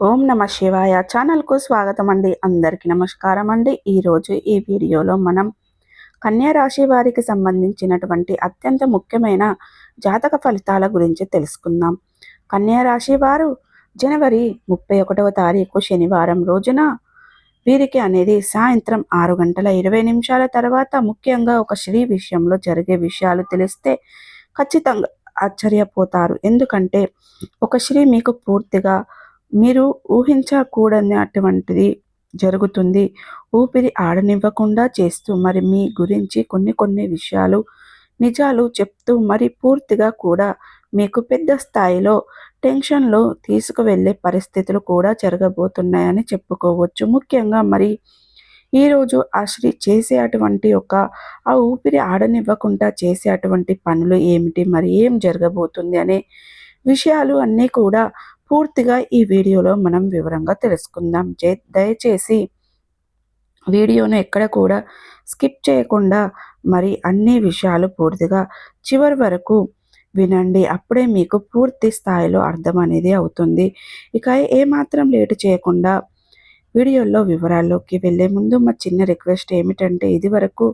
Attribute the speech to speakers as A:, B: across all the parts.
A: ఓం నమ శివాయ. ఛానల్కు స్వాగతం అండి అందరికీ నమస్కారం అండి ఈరోజు ఈ వీడియోలో మనం కన్యా రాశి వారికి సంబంధించినటువంటి అత్యంత ముఖ్యమైన జాతక ఫలితాల గురించి తెలుసుకుందాం. కన్యా రాశి వారు జనవరి ముప్పై ఒకటవ తారీఖు శనివారం రోజున వీరికి అనేది సాయంత్రం ఆరు గంటల ఇరవై నిమిషాల తర్వాత ముఖ్యంగా ఒక స్త్రీ విషయంలో జరిగే విషయాలు తెలిస్తే ఖచ్చితంగా ఆశ్చర్యపోతారు. ఎందుకంటే ఒక స్త్రీ మీకు పూర్తిగా మీరు ఊహించకూడనటువంటిది జరుగుతుంది. ఊపిరి ఆడనివ్వకుండా చేస్తూ మరి మీ గురించి కొన్ని కొన్ని విషయాలు నిజాలు చెప్తూ మరి పూర్తిగా కూడా మీకు పెద్ద స్థాయిలో టెన్షన్లో తీసుకువెళ్ళే పరిస్థితులు కూడా జరగబోతున్నాయని చెప్పుకోవచ్చు. ముఖ్యంగా మరి ఈరోజు ఆ శ్రీ చేసే అటువంటి ఒక ఆ ఊపిరి ఆడనివ్వకుండా చేసే అటువంటి పనులు ఏమిటి? మరి ఏం జరగబోతుంది? అనే విషయాలు అన్నీ కూడా పూర్తిగా ఈ వీడియోలో మనం వివరంగా తెలుసుకుందాం. దయచేసి వీడియోను ఎక్కడ కూడా స్కిప్ చేయకుండా మరి అన్ని విషయాలు పూర్తిగా చివరి వరకు వినండి. అప్పుడే మీకు పూర్తి స్థాయిలో అర్థం అనేది అవుతుంది. ఇక ఏమాత్రం లేటు చేయకుండా వీడియోలో వివరాల్లోకి వెళ్ళే ముందు మా చిన్న రిక్వెస్ట్ ఏమిటంటే ఇది వరకు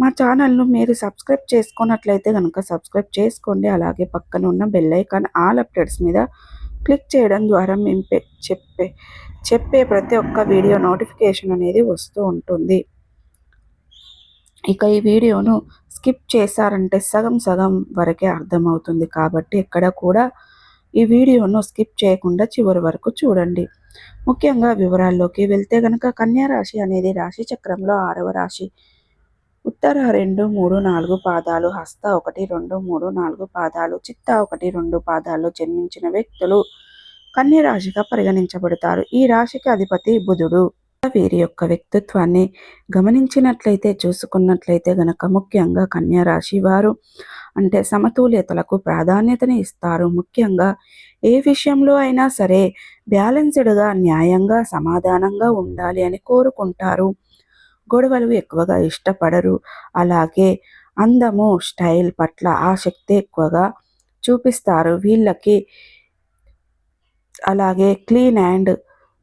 A: మా ఛానల్ను మీరు సబ్స్క్రైబ్ చేసుకున్నట్లయితే కనుక సబ్స్క్రైబ్ చేసుకోండి. అలాగే పక్కన ఉన్న బెల్ ఐకాన్ ఆల్ అప్డేట్స్ మీద క్లిక్ చేయడం ద్వారా మేము చెప్పే చెప్పే ప్రతి ఒక్క వీడియో నోటిఫికేషన్ అనేది వస్తూ ఉంటుంది. ఇక ఈ వీడియోను స్కిప్ చేశారంటే సగం సగం వరకే అర్థమవుతుంది కాబట్టి ఎక్కడ కూడా ఈ వీడియోను స్కిప్ చేయకుండా చివరి వరకు చూడండి. ముఖ్యంగా వివరాల్లోకి వెళ్తే కనుక కన్యారాశి అనేది రాశి చక్రంలో ఆరవ రాశి. ఉత్తర రెండు మూడు నాలుగు పాదాలు హస్త ఒకటి రెండు మూడు నాలుగు పాదాలు చిత్త ఒకటి రెండు పాదాలు జన్మించిన వ్యక్తులు కన్య రాశిగా పరిగణించబడతారు. ఈ రాశికి అధిపతి బుధుడు. వీరి యొక్క వ్యక్తిత్వాన్ని గమనించినట్లయితే చూసుకున్నట్లయితే గనక ముఖ్యంగా కన్యా రాశి వారు అంటే సమతుల్యతలకు ప్రాధాన్యతని ఇస్తారు. ముఖ్యంగా ఏ విషయంలో అయినా సరే బ్యాలెన్స్డ్గా న్యాయంగా సమాధానంగా ఉండాలి అని కోరుకుంటారు. గొడవలు ఎక్కువగా ఇష్టపడరు. అలాగే అందము స్టైల్ పట్ల ఆసక్తి ఎక్కువగా చూపిస్తారు. వీళ్ళకి అలాగే క్లీన్ అండ్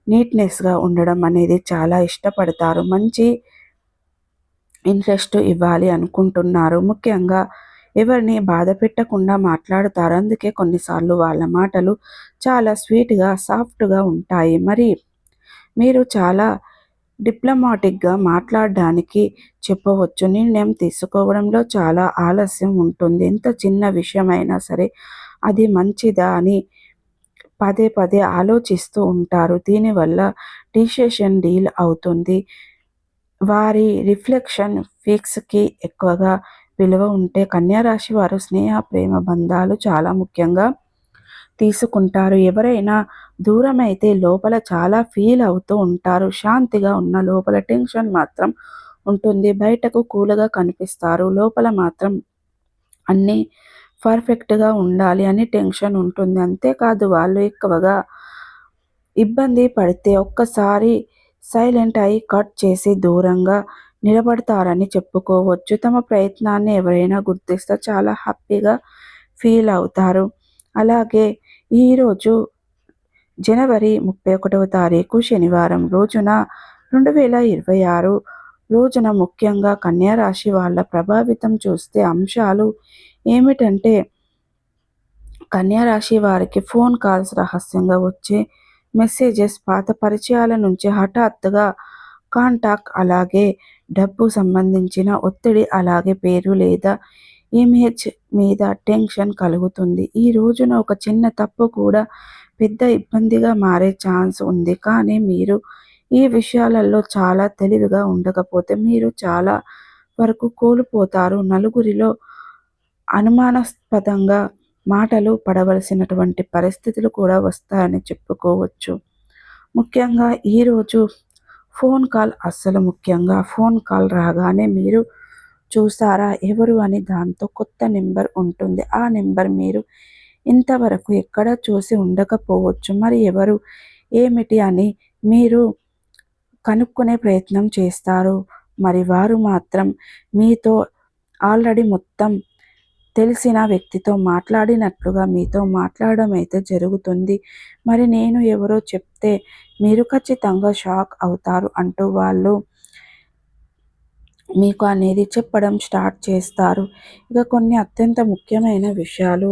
A: నీట్నెస్గా ఉండడం అనేది చాలా ఇష్టపడతారు. మంచి ఇంట్రెస్ట్ ఇవ్వాలి అనుకుంటున్నారు. ముఖ్యంగా ఎవరిని బాధ పెట్టకుండా మాట్లాడుతారు. అందుకే కొన్నిసార్లు వాళ్ళ మాటలు చాలా స్వీట్గా సాఫ్ట్గా ఉంటాయి. మరి మీరు చాలా డిప్లొమాటిక్గా మాట్లాడడానికి చెప్పవచ్చు. నిర్ణయం తీసుకోవడంలో చాలా ఆలస్యం ఉంటుంది. ఎంత చిన్న విషయమైనా సరే అది మంచిదా అని పదే పదే ఆలోచిస్తూ ఉంటారు. దీనివల్ల డిసిషన్ డీల్ అవుతుంది. వారి రిఫ్లెక్షన్ ఫిక్స్కి ఎక్కువగా విలువ ఉంటే కన్యారాశి వారు స్నేహ ప్రేమ బంధాలు చాలా ముఖ్యంగా తీసుకుంటారు. ఎవరైనా దూరమైతే లోపల చాలా ఫీల్ అవుతూ ఉంటారు. శాంతిగా ఉన్న లోపల టెన్షన్ మాత్రం ఉంటుంది. బయటకు కూల్గా కనిపిస్తారు. లోపల మాత్రం అన్నీ పర్ఫెక్ట్గా ఉండాలి అని టెన్షన్ ఉంటుంది. అంతేకాదు వాళ్ళు ఎక్కువగా ఇబ్బంది పడితే ఒక్కసారి సైలెంట్ అయి కట్ చేసి దూరంగా నిలబడతారని చెప్పుకోవచ్చు. తమ ప్రయత్నాన్ని ఎవరైనా గుర్తిస్తే చాలా హ్యాపీగా ఫీల్ అవుతారు. అలాగే ఈరోజు జనవరి ముప్పై ఒకటవ తారీఖు శనివారం రోజున రెండు వేల ఇరవై ఆరు రోజున ముఖ్యంగా కన్యారాశి వాళ్ళ ప్రభావితం చూస్తే అంశాలు ఏమిటంటే కన్యారాశి వారికి ఫోన్ కాల్స్ రహస్యంగా వచ్చే మెసేజెస్ పాత పరిచయాల నుంచి హఠాత్తుగా కాంటాక్ట్ అలాగే డబ్బు సంబంధించిన ఒత్తిడి అలాగే పేరు లేదా ఇమేజ్ మీద టెన్షన్ కలుగుతుంది. ఈ రోజున ఒక చిన్న తప్పు కూడా పెద్ద ఇబ్బందిగా మారే ఛాన్స్ ఉంది. కానీ మీరు ఈ విషయాలలో చాలా తెలివిగా ఉండకపోతే మీరు చాలా వరకు కోల్పోతారు. నలుగురిలో అనుమానాస్పదంగా మాటలు పడవలసినటువంటి పరిస్థితులు కూడా వస్తాయని చెప్పుకోవచ్చు. ముఖ్యంగా ఈరోజు ఫోన్ కాల్ అస్సలు ముఖ్యంగా ఫోన్ కాల్ రాగానే మీరు చూసారా? ఎవరు అని దాంతో కొత్త నెంబర్ ఉంటుంది. ఆ నెంబర్ మీరు ఇంతవరకు ఎక్కడ చూసి ఉండకపోవచ్చు. మరి ఎవరు? ఏమిటి అని మీరు కనుక్కునే ప్రయత్నం చేస్తారు. మరి వారు మాత్రం మీతో ఆల్రెడీ మొత్తం తెలిసిన వ్యక్తితో మాట్లాడినట్లుగా మీతో మాట్లాడడం అయితే జరుగుతుంది. మరి నేను ఎవరో చెప్తే మీరు ఖచ్చితంగా షాక్ అవుతారు అంటూ వాళ్ళు మీకు అనేది చెప్పడం స్టార్ట్ చేస్తారు. ఇక కొన్ని అత్యంత ముఖ్యమైన విషయాలు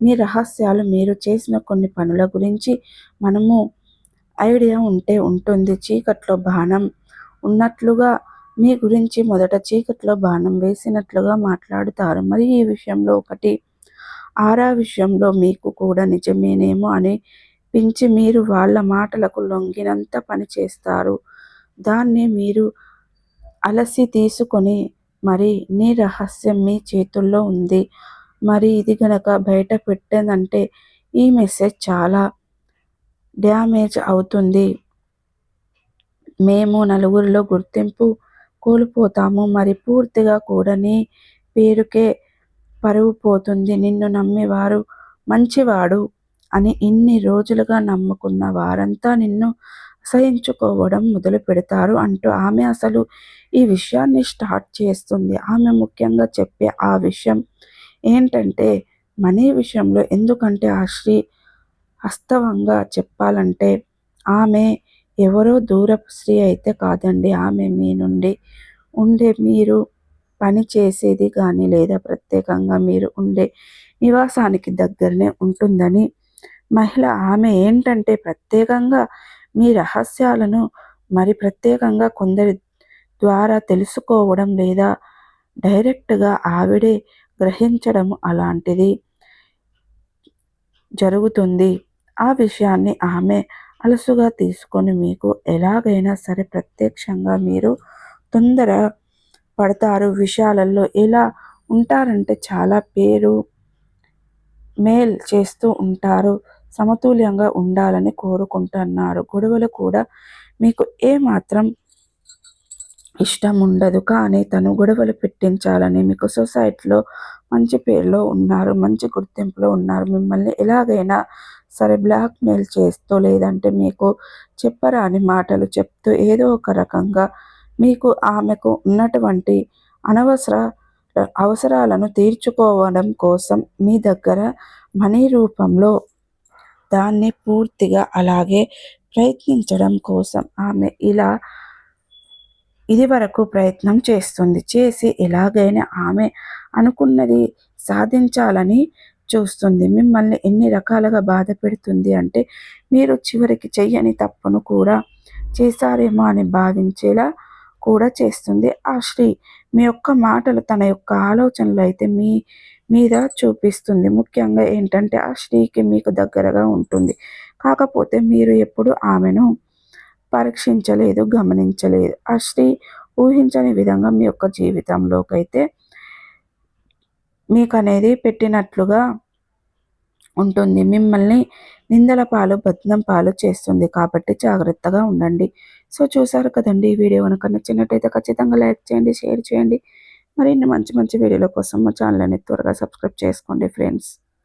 A: మీ రహస్యాలు మీరు చేసిన కొన్ని పనుల గురించి మనము ఐడియా ఉంటే ఉంటుంది. చీకట్లో బాణం ఉన్నట్లుగా మీ గురించి మొదట చీకట్లో బాణం వేసినట్లుగా మాట్లాడుతారు. మరి ఈ విషయంలో ఒకటి ఆరా విషయంలో మీకు కూడా నిజమేనేమో అని పించి మీరు వాళ్ళ మాటలకు లొంగినంత పని చేస్తారు. దాన్ని మీరు అలసి తీసుకొని మరి నీ రహస్యం మీ చేతుల్లో ఉంది. మరి ఇది గనక బయట పెట్టేదంటే ఈ మెసేజ్ చాలా డ్యామేజ్ అవుతుంది. మేము నలుగురిలో గుర్తింపు కోల్పోతాము. మరి పూర్తిగా కూడా నీ పేరుకే పరువు పోతుంది. నిన్ను నమ్మేవారు మంచివాడు అని ఇన్ని రోజులుగా నమ్ముకున్న వారంతా నిన్ను అసహించుకోవడం మొదలు పెడతారు అంటూ ఆమె అసలు ఈ విషయాన్ని స్టార్ట్ చేస్తుంది. ఆమె ముఖ్యంగా చెప్పే ఆ విషయం ఏంటంటే మనీ విషయంలో ఎందుకంటే ఆ శ్రీ వాస్తవంగా చెప్పాలంటే ఆమె ఎవరో దూరపు స్త్రీ అయితే కాదండి. ఆమె మీ నుండి ఉండే మీరు పని చేసేది కానీ లేదా ప్రత్యేకంగా మీరు ఉండే నివాసానికి దగ్గరనే ఉంటుందని మహిళ ఆమె ఏంటంటే ప్రత్యేకంగా మీ రహస్యాలను మరి ప్రత్యేకంగా కొందరి ద్వారా తెలుసుకోవడం లేదా డైరెక్ట్గా ఆవిడే గ్రహించడం అలాంటిది జరుగుతుంది. ఆ విషయాన్ని ఆమె అలసుగా తీసుకొని మీకు ఎలాగైనా సరే ప్రత్యక్షంగా మీరు తొందర పడతారు. విషయాలలో ఎలా ఉంటారంటే చాలా పేరు మేల్ చేస్తూ ఉంటారు. సమతుల్యంగా ఉండాలని కోరుకుంటున్నారు. గొడవలు కూడా మీకు ఏమాత్రం ఇష్టం ఉండదు కానీ తను గొడవలు పెట్టించాలని మీకు సొసైటీలో మంచి పేరులో ఉన్నారు మంచి గుర్తింపులో ఉన్నారు. మిమ్మల్ని ఎలాగైనా సరే బ్లాక్మెయిల్ చేస్తూ లేదంటే మీకు చెప్పరాని మాటలు చెప్తూ ఏదో ఒక రకంగా మీకు ఆమెకు ఉన్నటువంటి అనవసర అవసరాలను తీర్చుకోవడం కోసం మీ దగ్గర మనీ రూపంలో దాన్ని పూర్తిగా అలాగే ప్రయత్నించడం కోసం ఆమె ఇలా ఇది వరకు ప్రయత్నం చేస్తుంది. చేసి ఎలాగైనా ఆమె అనుకున్నది సాధించాలని చూస్తుంది. మిమ్మల్ని ఎన్ని రకాలుగా బాధ పెడుతుంది అంటే మీరు చివరికి చెయ్యని తప్పును కూడా చేశారేమో అని భావించేలా కూడా చేస్తుంది. ఆ శ్రీ మీ యొక్క మాటలు తన యొక్క ఆలోచనలు అయితే మీ మీద చూపిస్తుంది. ముఖ్యంగా ఏంటంటే ఆ స్త్రీకి మీకు దగ్గరగా ఉంటుంది. కాకపోతే మీరు ఎప్పుడు ఆమెను పరీక్షించలేదు గమనించలేదు. ఆ స్త్రీ ఊహించని విధంగా మీ యొక్క జీవితంలోకైతే మీకు అనేది పెట్టినట్లుగా ఉంటుంది. మిమ్మల్ని నిందల పాలు బద్నం పాలు చేస్తుంది. కాబట్టి జాగ్రత్తగా ఉండండి. సో చూసారు కదండి ఈ వీడియో కనుక నచ్చినట్టయితే ఖచ్చితంగా లైక్ చేయండి షేర్ చేయండి. మరిన్ని మంచి మంచి వీడియోల కోసం మా ఛానల్ని త్వరగా సబ్స్క్రైబ్ చేసుకోండి ఫ్రెండ్స్.